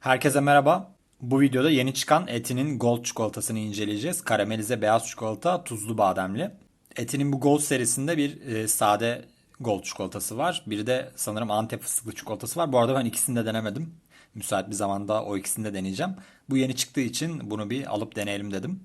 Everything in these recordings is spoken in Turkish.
Herkese merhaba. Bu videoda yeni çıkan Eti'nin Gold çikolatasını inceleyeceğiz. Karamelize beyaz çikolata, tuzlu bademli. Eti'nin bu Gold serisinde bir e, sade Gold çikolatası var. Bir de sanırım Antep fıstıklı çikolatası var. Bu arada ben ikisini de denemedim. Müsait bir zamanda o ikisini de deneyeceğim. Bu yeni çıktığı için bunu bir alıp deneyelim dedim.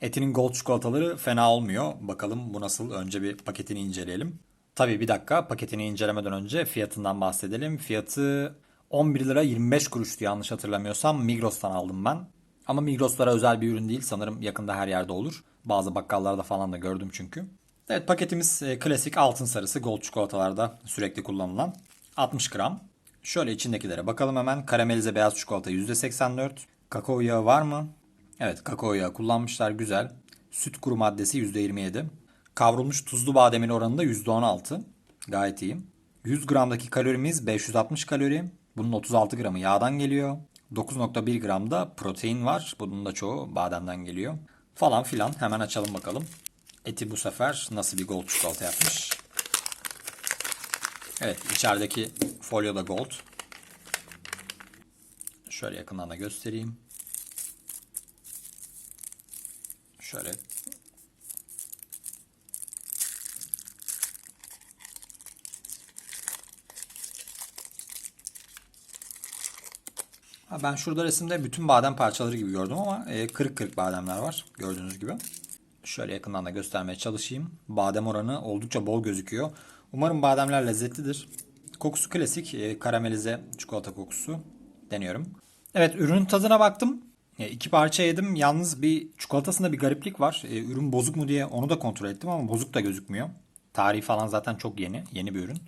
Eti'nin Gold çikolataları fena olmuyor. Bakalım bu nasıl? Önce bir paketini inceleyelim. Tabii bir dakika paketini incelemeden önce fiyatından bahsedelim. Fiyatı 11 lira 25 kuruştu yanlış hatırlamıyorsam. Migros'tan aldım ben. Ama Migros'lara özel bir ürün değil. Sanırım yakında her yerde olur. Bazı bakkallarda falan da gördüm çünkü. Evet paketimiz e, klasik altın sarısı gold çikolatalarda sürekli kullanılan 60 gram. Şöyle içindekilere bakalım hemen. Karamelize beyaz çikolata %84. Kakao yağı var mı? Evet kakao yağı kullanmışlar güzel. Süt kuru maddesi %27. Kavrulmuş tuzlu bademin oranı da %16. Gayet iyi. 100 gramdaki kalorimiz 560 kalori. Bunun 36 gramı yağdan geliyor. 9.1 gramda protein var. Bunun da çoğu bademden geliyor. Falan filan. Hemen açalım bakalım. Eti bu sefer nasıl bir gold çikolata yapmış. Evet içerideki folyo da gold. Şöyle yakından da göstereyim. Şöyle ben şurada resimde bütün badem parçaları gibi gördüm ama e, kırık kırık bademler var gördüğünüz gibi. Şöyle yakından da göstermeye çalışayım. Badem oranı oldukça bol gözüküyor. Umarım bademler lezzetlidir. Kokusu klasik e, karamelize çikolata kokusu. Deniyorum. Evet ürünün tadına baktım. E, iki parça yedim. Yalnız bir çikolatasında bir gariplik var. Ürün bozuk mu diye onu da kontrol ettim ama bozuk da gözükmüyor. Tarihi falan zaten çok yeni. Yeni bir ürün.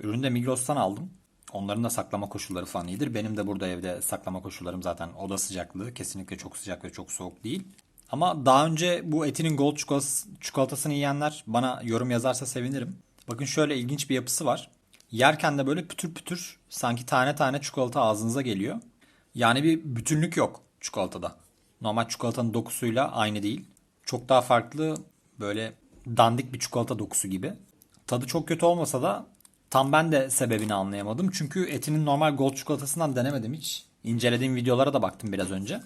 Ürünü de Migros'tan aldım. Onların da saklama koşulları falan iyidir. Benim de burada evde saklama koşullarım zaten oda sıcaklığı. Kesinlikle çok sıcak ve çok soğuk değil. Ama daha önce bu Eti'nin Gold çikolatası- çikolatasını yiyenler bana yorum yazarsa sevinirim. Bakın şöyle ilginç bir yapısı var. Yerken de böyle pütür pütür sanki tane tane çikolata ağzınıza geliyor. Yani bir bütünlük yok çikolatada. Normal çikolatanın dokusuyla aynı değil. Çok daha farklı böyle dandik bir çikolata dokusu gibi. Tadı çok kötü olmasa da tam ben de sebebini anlayamadım. Çünkü Eti'nin normal gold çikolatasından denemedim hiç. İncelediğim videolara da baktım biraz önce.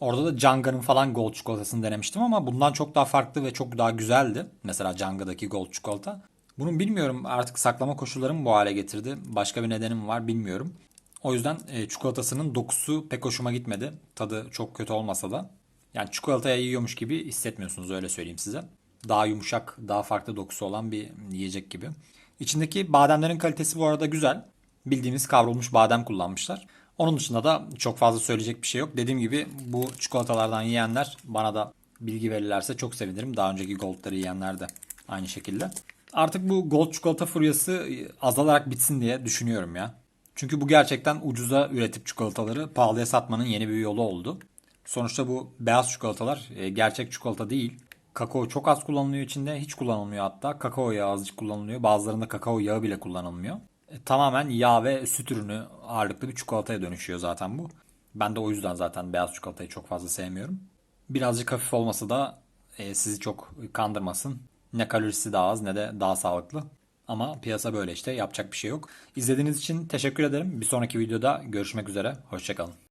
Orada da Canga'nın falan gold çikolatasını denemiştim ama bundan çok daha farklı ve çok daha güzeldi. Mesela Canga'daki gold çikolata. Bunun bilmiyorum artık saklama koşulları mı bu hale getirdi. Başka bir nedeni mi var bilmiyorum. O yüzden e, çikolatasının dokusu pek hoşuma gitmedi. Tadı çok kötü olmasa da. Yani çikolataya yiyormuş gibi hissetmiyorsunuz öyle söyleyeyim size. Daha yumuşak, daha farklı dokusu olan bir yiyecek gibi. İçindeki bademlerin kalitesi bu arada güzel. Bildiğimiz kavrulmuş badem kullanmışlar. Onun dışında da çok fazla söyleyecek bir şey yok. Dediğim gibi bu çikolatalardan yiyenler bana da bilgi verirlerse çok sevinirim. Daha önceki Gold'ları yiyenler de aynı şekilde. Artık bu Gold çikolata furyası azalarak bitsin diye düşünüyorum ya. Çünkü bu gerçekten ucuza üretip çikolataları pahalıya satmanın yeni bir yolu oldu. Sonuçta bu beyaz çikolatalar e, gerçek çikolata değil. Kakao çok az kullanılıyor içinde. Hiç kullanılmıyor hatta. Kakao yağı azıcık kullanılıyor. Bazılarında kakao yağı bile kullanılmıyor. E, tamamen yağ ve süt ürünü ağırlıklı bir çikolataya dönüşüyor zaten bu. Ben de o yüzden zaten beyaz çikolatayı çok fazla sevmiyorum. Birazcık hafif olması da e, sizi çok kandırmasın. Ne kalorisi daha az ne de daha sağlıklı. Ama piyasa böyle işte yapacak bir şey yok. İzlediğiniz için teşekkür ederim. Bir sonraki videoda görüşmek üzere. Hoşçakalın.